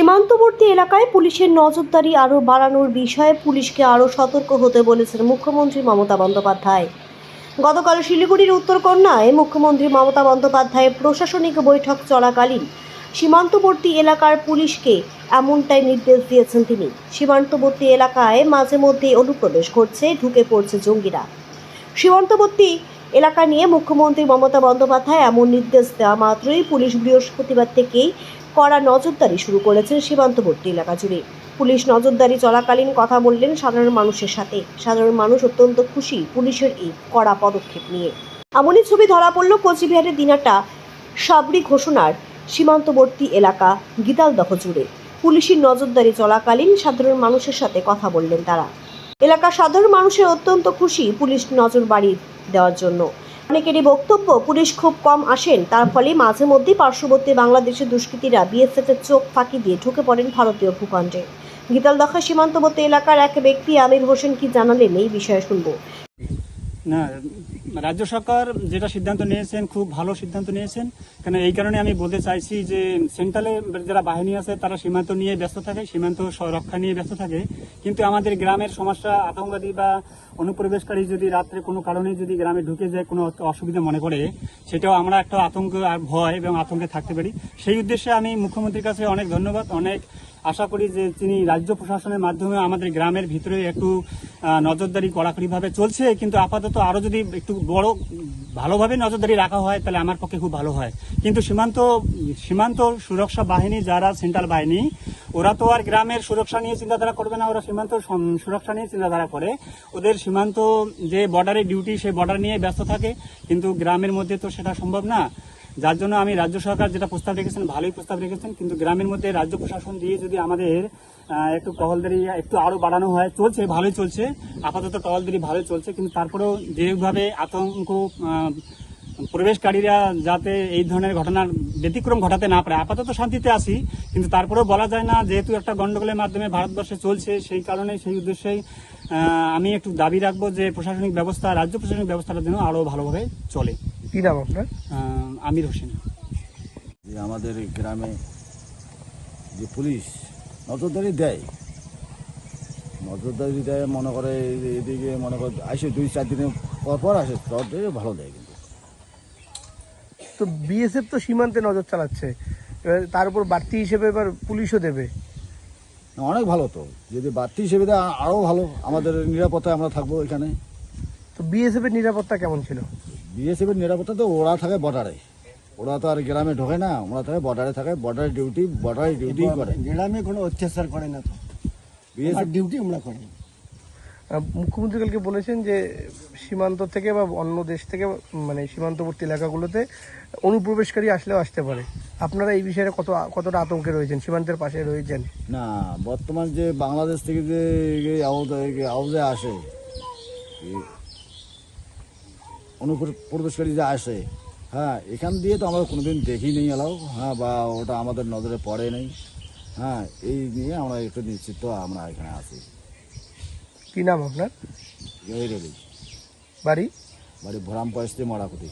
সীমান্তবর্তী এলাকায় পুলিশের নজরদারি আরও বাড়ানোর বিষয়ে পুলিশকে আরও সতর্ক হতে বলেছেন মুখ্যমন্ত্রী মমতা বন্দ্যোপাধ্যায়। গতকাল শিলিগুড়ির উত্তরকন্যায় মুখ্যমন্ত্রী মমতা বন্দ্যোপাধ্যায় প্রশাসনিক বৈঠক চলাকালীন সীমান্তবর্তী এলাকার পুলিশকে এমনটাই নির্দেশ দিয়েছেন তিনি। সীমান্তবর্তী এলাকায় মাঝে মধ্যে অনুপ্রবেশ ঘটছে, ঢুকে পড়ছে জঙ্গিরা। সীমান্তবর্তী এলাকা নিয়ে মুখ্যমন্ত্রী মমতা বন্দ্যোপাধ্যায় এমন নির্দেশ দেওয়া মাত্রই পুলিশ বৃহস্পতিবার থেকেই কড়া নজরদারি শুরু করেছেন সীমান্তবর্তী এলাকা জুড়ে। পুলিশ নজরদারি চলাকালীন কথা বললেন সাধারণ মানুষের সাথে। সাধারণ মানুষ অত্যন্ত খুশি পুলিশের এই কড়া পদক্ষেপ নিয়ে। এমনই ছবি ধরা পড়ল কোচবিহারের দিনাটা সাবরি ঘোষণার সীমান্তবর্তী এলাকা গীতালদহ জুড়ে। পুলিশের নজরদারি চলাকালীন সাধারণ মানুষের সাথে কথা বললেন তারা। এলাকার সাধারণ মানুষের অত্যন্ত খুশি পুলিশ নজর বাড়িয়ে দেওয়ার জন্য। অনেকেরই বক্তব্য, পুলিশ খুব কম আসেন। তার ফলে মাঝে মধ্যেই পার্শ্ববর্তী বাংলাদেশের দুষ্কৃতীরা বিএসএফ এর চোখ ফাঁকি দিয়ে ঢুকে পড়েন ভারতীয় ভূখণ্ডে। গীতালদখা সীমান্তবর্তী এলাকার এক ব্যক্তি আমির হোসেন কি জানালেন? এই বিষয়ে শুনব। না, রাজ্য সরকার যেটা সিদ্ধান্ত নিয়েছেন, খুব ভালো সিদ্ধান্ত নিয়েছেন। কেন, এই কারণে আমি বলতে চাইছি যে সেন্ট্রালে যারা বাহিনী আছে, তারা সীমান্ত নিয়ে ব্যস্ত থাকে, সীমান্ত রক্ষা নিয়ে ব্যস্ত থাকে। কিন্তু আমাদের গ্রামের সমস্যা, আতঙ্কবাদী বা অনুপ্রবেশকারী যদি রাত্রে কোনো কারণে যদি গ্রামে ঢুকে যায়, কোনো অসুবিধা মনে করে সেটাও আমরা একটা আতঙ্ক আর ভয় এবং আতঙ্কে থাকতে পারি। সেই উদ্দেশ্যে আমি মুখ্যমন্ত্রীর কাছে অনেক ধন্যবাদ, অনেক আশা করি যে তিনি রাজ্য প্রশাসনের মাধ্যমে আমাদের গ্রামের ভিতরে একটু নজরদারি কড়াকড়িভাবে চলছে। কিন্তু আপাতত আরও যদি একটু বড়, ভালোভাবে নজরদারি রাখা হয়, তাহলে আমার পক্ষে খুব ভালো হয়। কিন্তু সীমান্ত সীমান্ত সুরক্ষা বাহিনী যারা, সেন্ট্রাল বাহিনী, ওরা তো আর গ্রামের সুরক্ষা নিয়ে চিন্তাধারা করবে না। ওরা সীমান্ত সুরক্ষা নিয়ে চিন্তাধারা করে। ওদের সীমান্ত যে বর্ডারে ডিউটি সেই বর্ডার নিয়ে ব্যস্ত থাকে। কিন্তু গ্রামের মধ্যে তো সেটা সম্ভব না। যার জন্য আমি রাজ্য সরকার যেটা প্রস্তাব রেখেছেন, ভালোই প্রস্তাব রেখেছেন, কিন্তু গ্রামের মধ্যে রাজ্য প্রশাসন দিয়ে যদি আমাদের একটু টহলদারি একটু আরও বাড়ানো হয়, চলছে, ভালোই চলছে, আপাতত টহলদারি ভালোই চলছে, কিন্তু তারপরেও যেভাবে আতঙ্ক প্রবেশকারীরা যাতে এই ধরনের ঘটনার ব্যতিক্রম ঘটাতে না পারে। আপাতত শান্তিতে আসি কিন্তু তারপরেও বলা যায় না, যেহেতু একটা গন্ডগোলের মাধ্যমে ভারতবর্ষে চলছে, সেই কারণে, সেই উদ্দেশ্যেই আমি একটু দাবি রাখব যে প্রশাসনিক ব্যবস্থা, রাজ্য প্রশাসনিক ব্যবস্থাটা যেন আরও ভালোভাবে চলে। কি নাম আপনার? আমির হোসেন। যে আমাদের গ্রামে যে পুলিশ নজরদারি দেয় নজরদারি দেয় মনে করে এই- এদিকে মনে করে আসে দুই চার দিনের পর পর আসে তবে ভালো দেয় কিন্তু। তো বিএসএফ তো সীমান্তে নজর চালাচ্ছে। এবার তার উপর বাড়তি হিসেবে এবার পুলিশও দেবে। অনেক ভালো তো। যদি বাড়তি হিসেবে দেয় আরও ভালো। আমাদের নিরাপত্তায় আমরা থাকব এখানে। তো বিএসএফ এর নিরাপত্তা কেমন ছিল? বিএসএফের নিরাপত্তা তো ওরা থাকে বর্ডারে। ওরা তো আর গ্রামে ঢোকে না ওরা থাকে বর্ডারে থাকে বর্ডারে ডিউটি বর্ডারে ডিউটি করে। গ্রামে কোনো অত্যাচার করে না তো। বিএসএফ ডিউটি আমরা করি মুখ্যমন্ত্রী কালকে বলেছেন যে সীমান্ত থেকে বা অন্য দেশ থেকে মানে সীমান্তবর্তী এলাকাগুলোতে অনুপ্রবেশকারী আসলেও আসতে পারে। আপনারা এই বিষয়ে কত কতটা আতঙ্কে রয়েছেন? সীমান্তের পাশে রয়েছেন। না বর্তমান যে বাংলাদেশ থেকে যে এই আওতা- এই আওয়াজে আসে অনুপ্রবেশকারী যে আসে হ্যাঁ এখান দিয়ে তো আমরা কোনোদিন দেখি নেই এলাও হ্যাঁ বা ওটা আমাদের নজরে পড়ে নেই হ্যাঁ এই নিয়ে আমরা একটু নিশ্চিত আমরা এখানে আছি। কি নাম আপনার? বাড়ি? বাড়ি ভোরাম পয়সতে মরাকুটি